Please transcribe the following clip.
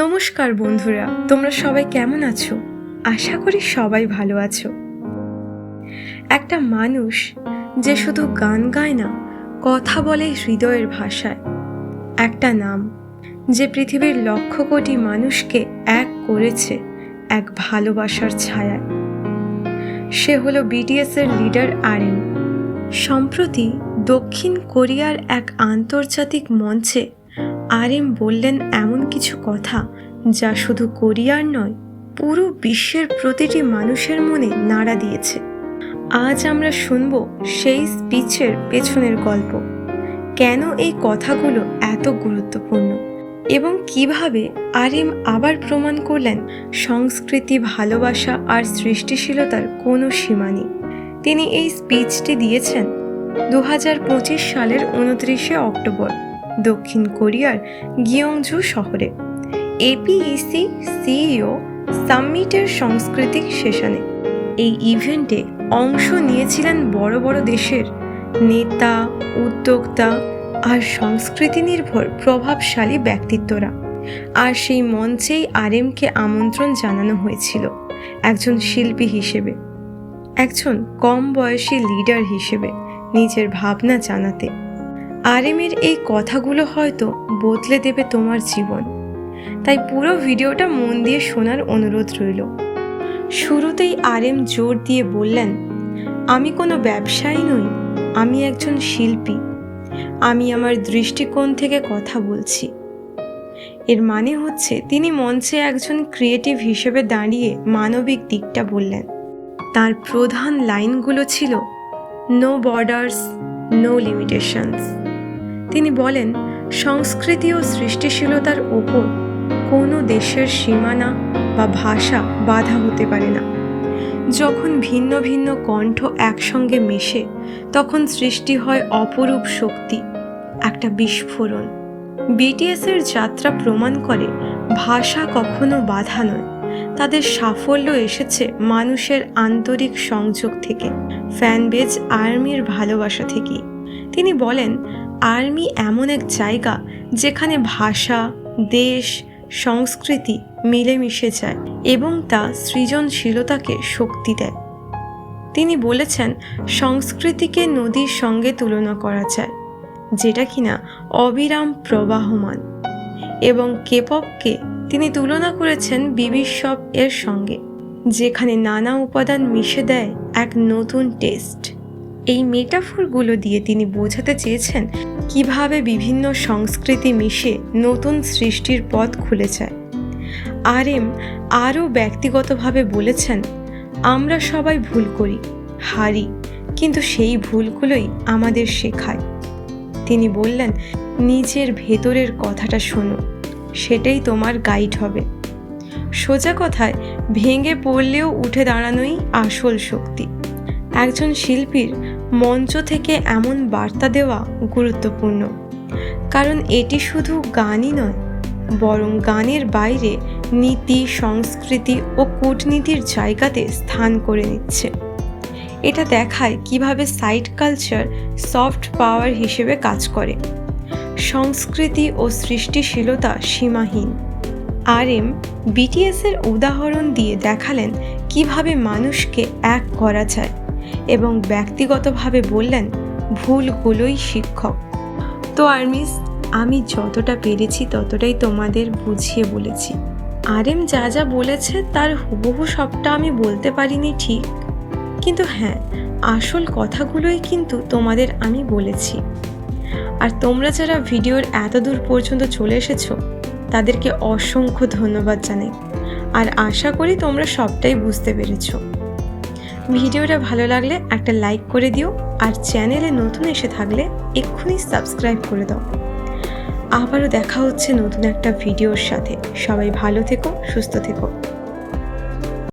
নমস্কার বন্ধুরা, তোমরা সবাই কেমন আছো? আশা করি সবাই ভালো আছো। একটা মানুষ যে শুধু গান গায় না, কথা বলে হৃদয়ের ভাষায়। একটা নাম যে পৃথিবীর লক্ষ কোটি মানুষকে এক করেছে, এক ভালোবাসার ছায়ায়। সে হলো বিটিএস এর লিডার আরএম সম্প্রতি দক্ষিণ কোরিয়ার এক আন্তর্জাতিক মঞ্চে আরএম বললেন এমন কিছু কথা যা শুধু কোরিয়ার নয়, পুরো বিশ্বের প্রতিটি মানুষের মনে নাড়া দিয়েছে। আজ আমরা শুনব সেই স্পিচের পেছনের গল্প। কেন এই কথাগুলো এত গুরুত্বপূর্ণ? এবং কীভাবে আরএম আবার প্রমাণ করলেন সংস্কৃতি ভালোবাসা আর সৃষ্টিশীলতার কোনো সীমা নেই? তিনি এই স্পিচটি দিয়েছেন দু হাজার পঁচিশ সালের উনত্রিশে অক্টোবর। দক্ষিণ কোরিয়ার গিয়ংজু শহরে। এপিইসি সিইও সামিটের সাংস্কৃতিক সেশনে এই ইভেন্টে অংশ নিয়েছিলেন বড় বড় দেশের নেতা, উদ্যোক্তা আর সংস্কৃতি নির্ভর প্রভাবশালী ব্যক্তিত্বরা। আর সেই মঞ্চেই আরএমকে আমন্ত্রণ জানানো হয়েছিল একজন শিল্পী হিসেবে, একজন কম বয়সী লিডার হিসেবে নিজের ভাবনা জানাতে। আরএমের এই কথাগুলো হয়তো বদলে দেবে তোমার জীবন। তাই পুরো ভিডিওটা মন দিয়ে শোনার অনুরোধ রইল। শুরুতেই আরএম জোর দিয়ে বললেন, আমি কোনো ব্যবসায়ী নই, আমি একজন শিল্পী। আমি আমার দৃষ্টিকোণ থেকে কথা বলছি। এর মানে হচ্ছে তিনি মঞ্চে একজন ক্রিয়েটিভ হিসেবে দাঁড়িয়ে মানবিক দিকটা বললেন। তার প্রধান লাইনগুলো ছিল, নো বর্ডার্স, নো লিমিটেশনস। তিনি বলেন, সংস্কৃতি ও সৃষ্টিশীলতার ওপর কোনো দেশের সীমানা বা ভাষা বাধা হতে পারে না। যখন ভিন্ন ভিন্ন কণ্ঠ একসঙ্গে মেশে, তখন সৃষ্টি হয় অপরূপ শক্তি, একটা বিস্ফোরণ। বিটিএসের যাত্রা প্রমাণ করে ভাষা কখনো বাধা নয়। তাদের সাফল্য এসেছে মানুষের আন্তরিক সংযোগ থেকে, ফ্যানবেজ আর্মির ভালোবাসা থেকেই। তিনি বলেন, আর্মি এমন এক জায়গা যেখানে ভাষা, দেশ, সংস্কৃতি মিলেমিশে যায় এবং তা সৃজনশীলতাকে শক্তি দেয়। তিনি বলেছেন, সংস্কৃতিকে নদীর সঙ্গে তুলনা করা যায়, যেটা কিনা অবিরাম প্রবাহমান। এবং কেপপকে তিনি তুলনা করেছেন বিবিসব এর সঙ্গে, যেখানে নানা উপাদান মিশে দেয় এক নতুন টেস্ট। এই মেটাফোরগুলো দিয়ে তিনি বোঝাতে চেয়েছেন কীভাবে বিভিন্ন সংস্কৃতি মিশে নতুন সৃষ্টির পথ খুলে যায়। আর এম আরও ব্যক্তিগতভাবে বলেছেন, আমরা সবাই ভুল করি, হারি, কিন্তু সেই ভুলগুলোই আমাদের শেখায়। তিনি বললেন, নিজের ভেতরের কথাটা শোনো, সেটাই তোমার গাইড হবে। সোজা কথায়, ভেঙে পড়লেও উঠে দাঁড়ানোই আসল শক্তি। একজন শিল্পীর মঞ্চ থেকে এমন বার্তা দেওয়া গুরুত্বপূর্ণ। কারণ এটি শুধু গানই নয়, বরং গানের বাইরে নীতি, সংস্কৃতি ও কূটনীতির জায়গাতে স্থান করে নিচ্ছে। এটা দেখায় কীভাবে সাইট কালচার সফট পাওয়ার হিসেবে কাজ করে। সংস্কৃতি ও সৃষ্টিশীলতা সীমাহীন। আর এম বিটিএসের উদাহরণ দিয়ে দেখালেন কীভাবে মানুষকে এক করা যায়। এবং ব্যক্তিগতভাবে বললেন, ভুলগুলোই শিক্ষক। তো আর মিস আমি যতটা পেরেছি ততটাই তোমাদের বুঝিয়ে বলেছি। আর এম যা যা বলেছে তার হুবহু সবটা আমি বলতে পারিনি ঠিক। কিন্তু হ্যাঁ আসল কথাগুলোই কিন্তু তোমাদের আমি বলেছি। আর তোমরা যারা ভিডিওর এত দূর পর্যন্ত চলে এসেছ, তাদেরকে অসংখ্য ধন্যবাদ জানাই। আর আশা করি তোমরা সবটাই বুঝতে পেরেছ। ভিডিওটা ভালো লাগলে একটা লাইক করে দিও আর চ্যানেলে নতুন এসে থাকলে এক্ষুনি সাবস্ক্রাইব করে দাও। আবারও দেখা হচ্ছে নতুন একটা ভিডিওর সাথে। সবাই ভালো থেকো, সুস্থ থেকো।